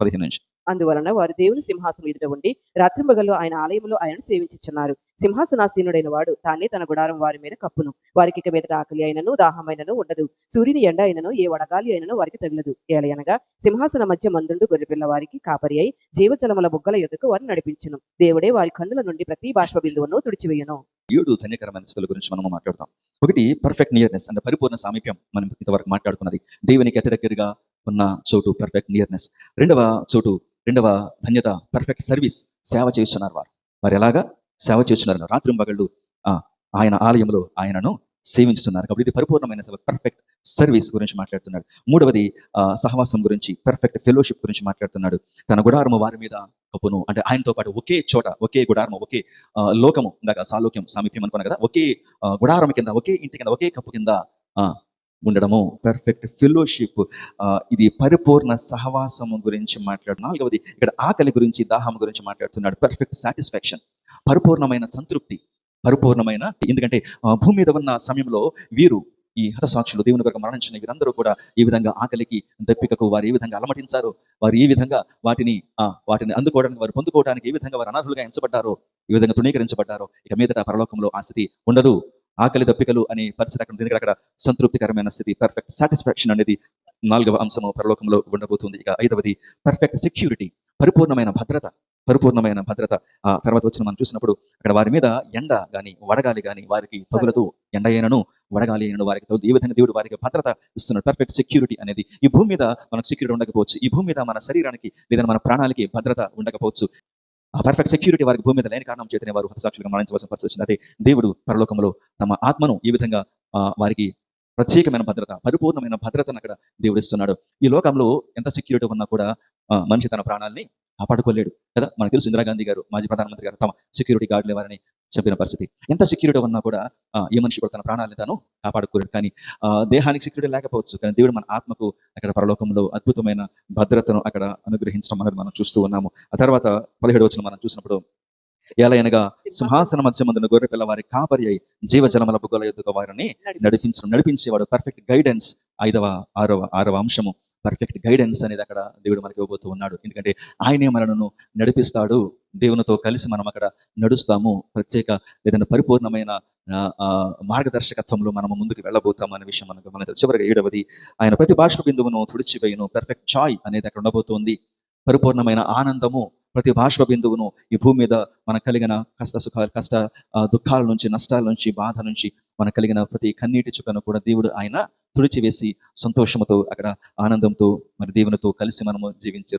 పదిహేను నుంచి. అందువలన వారు దేవుని సింహాసనం ఎదుట ఉండి రాత్రింబగల్లో ఆయన ఆలయంలో ఆయనను సేవించుచున్నారు. సింహాసనాసీనుడైన వాడు తానే తన గుడారం వారి మీద కప్పును. వారికి ఇక మీదట ఆకలి అయినను దాహమైనను ఉండదు. సూర్యుని ఎండ అయినను ఏ వడగాలి అయినను వారికి తగలదు. ఏలయనగా సింహాసన మధ్య మందుండు గొర్రెపిల్ల వారికి కాపరి అయి జీవజలముల బుగ్గల ఎదుకు వారు నడిపించును. దేవుడే వారి కన్నుల నుండి ప్రతి బాష్ప బిందువును తుడిచివేయును. ఏడు ధన్యకరమైన స్థుల గురించి మనము మాట్లాడతాం. ఒకటి పర్ఫెక్ట్ నియర్నెస్ అంటే పరిపూర్ణ సామీప్యం మనం ఇంతవరకు మాట్లాడుకున్నది. దేవునికి అతి దగ్గరగా ఉన్న చోటు పర్ఫెక్ట్ నియర్నెస్ రెండవ చోటు రెండవ ధన్యత పర్ఫెక్ట్ సర్వీస్ సేవ చేస్తున్నారు వారు. వారు ఎలాగా? సేవ చేస్తున్నారు రాత్రి మగళ్ళు ఆయన ఆలయంలో ఆయనను సేవించుతున్నారు. కాబట్టి ఇది పరిపూర్ణమైన సేవ పర్ఫెక్ట్ సర్వీస్ గురించి మాట్లాడుతున్నాడు. మూడవది సహవాసం గురించి పర్ఫెక్ట్ ఫెలోషిప్ గురించి మాట్లాడుతున్నాడు. తన గుడారము వారి మీద కప్పును అంటే ఆయనతో పాటు ఒకే చోట ఒకే గుడారము ఒకే లోకము ఇందాక సాలోక్యం సామీప్యం అనుకున్నాను కదా ఒకే గుడారం కింద ఒకే ఇంటి కింద ఒకే కప్పు కింద ఉండడము. పర్ఫెక్ట్ ఫెలోషిప్ ఇది పరిపూర్ణ సహవాసము గురించి మాట్లాడు నాలుగవది ఇక్కడ ఆకలి గురించి దాహం గురించి మాట్లాడుతున్నాడు. పర్ఫెక్ట్ సాటిస్ఫాక్షన్ పరిపూర్ణమైన సంతృప్తి. పరిపూర్ణమైన ఎందుకంటే భూమి మీద ఉన్న సమయంలో వీరు ఈ హతసాక్షులు దేవుని కొరకు మరణించిన వీరందరూ కూడా ఈ విధంగా ఆకలికి దప్పికకు వారు ఏ విధంగా అలమటించారు వారు ఏ విధంగా వాటిని వాటిని అందుకోవడానికి వారు పొందుకోవడానికి ఏ విధంగా వారు అనర్హులుగా ఎంచబడ్డారో ఈ విధంగా తృణీకరించబడ్డారో ఇక మీదట పరలోకంలో ఆ స్థితి ఉండదు. ఆకలి దప్పికలు అనే పరిస్థితి అక్కడ దీనికి అక్కడ సంతృప్తికరమైన స్థితి పర్ఫెక్ట్ సాటిస్ఫాక్షన్ అనేది నాలుగవ అంశము పరలోకంలో ఉండబోతుంది. ఇక ఐదవది పర్ఫెక్ట్ సెక్యూరిటీ పరిపూర్ణమైన భద్రత పరిపూర్ణమైన భద్రత. ఆ తర్వాత వచ్చిన మనం చూసినప్పుడు అక్కడ వారి మీద ఎండ గాని వడగాలి గాని వారికి తగులదు. ఎండ అయినను వడగాలి అయినను వారికి తగులు ఈ విధంగా దేవుడు వారికి భద్రత ఇస్తున్నాడు. పర్ఫెక్ట్ సెక్యూరిటీ అనేది ఈ భూమి మీద మనకు సెక్యూరిటీ ఉండకపోవచ్చు. ఈ భూమి మీద మన శరీరానికి లేదా మన ప్రాణాలకి భద్రత ఉండకపోవచ్చు. ఆ పర్ఫెక్ట్ సెక్యూరిటీ వారికి భూమి మీద లేని కారణం చేతనే వారు హతసాక్షులుగా మరణించవలసిన పరిస్థితి వచ్చింది. అదే దేవుడు పరలోకంలో తమ ఆత్మను ఈ విధంగా వారికి ప్రత్యేకమైన భద్రత పరిపూర్ణమైన భద్రతను అక్కడ దేవుడు ఇస్తున్నాడు. ఈ లోకంలో ఎంత సెక్యూరిటీ ఉన్నా కూడా మనిషి తన ప్రాణాల్ని కాపాడుకోలేడు. కదా? మనకు తెలుసు ఇందిరాగాంధీ గారు మాజీ ప్రధానమంత్రి గారు తమ సెక్యూరిటీ గార్డులు వారిని చెప్పిన పరిస్థితి. ఎంత సెక్యూరిటీ ఉన్నా కూడా ఏ మనిషి కూడా తన ప్రాణాలను తాను కాపాడుకోలేడు. కానీ దేహానికి సెక్యూరిటీ లేకపోవచ్చు. కానీ దేవుడు మన ఆత్మకు అక్కడ పరలోకంలో అద్భుతమైన భద్రతను అక్కడ అనుగ్రహించడం అనేది మనం చూస్తూ ఉన్నాము. ఆ తర్వాత పదిహేడు వచ్చిన మనం చూసినప్పుడు ఎలాగనగా సింహాసన మధ్య మందున గొర్రె పిల్లవారి కాపరి అయి జీవజలముల బుగ్గల ఎద్దుకు వారిని నడిపించడం నడిపించేవాడు పర్ఫెక్ట్ గైడెన్స్ ఐదవ ఆరవ ఆరవ అంశము. పర్ఫెక్ట్ గైడెన్స్ అనేది అక్కడ దేవుడు మనకి ఇవ్వబోతూ ఉన్నాడు. ఎందుకంటే ఆయనే మనలను నడిపిస్తాడు. దేవునితో కలిసి మనం అక్కడ నడుస్తాము. ప్రత్యేక ఏదైనా పరిపూర్ణమైన ఆ, మార్గదర్శకత్వంలో మనము ముందుకు వెళ్ళబోతాం అనే విషయం మనకు మన చివరిగా ఏడవది ఆయన ప్రతి బాష్ప బిందువును తుడిచివేయును. పెర్ఫెక్ట్ చాయ్ అనేది అక్కడ ఉండబోతోంది. పరిపూర్ణమైన ఆనందము ప్రతి బాష్ప బిందువును ఈ భూమి మీద మనకు కలిగిన కష్ట సుఖాలు కష్ట దుఃఖాల నుంచి నష్టాల నుంచి బాధ నుంచి మనకు కలిగిన ప్రతి కన్నీటి చుక్కను కూడా దేవుడు ఆయన తుడిచివేసి సంతోషముతో అక్కడ ఆనందంతో మరి దేవునితో కలిసి మనము జీవించే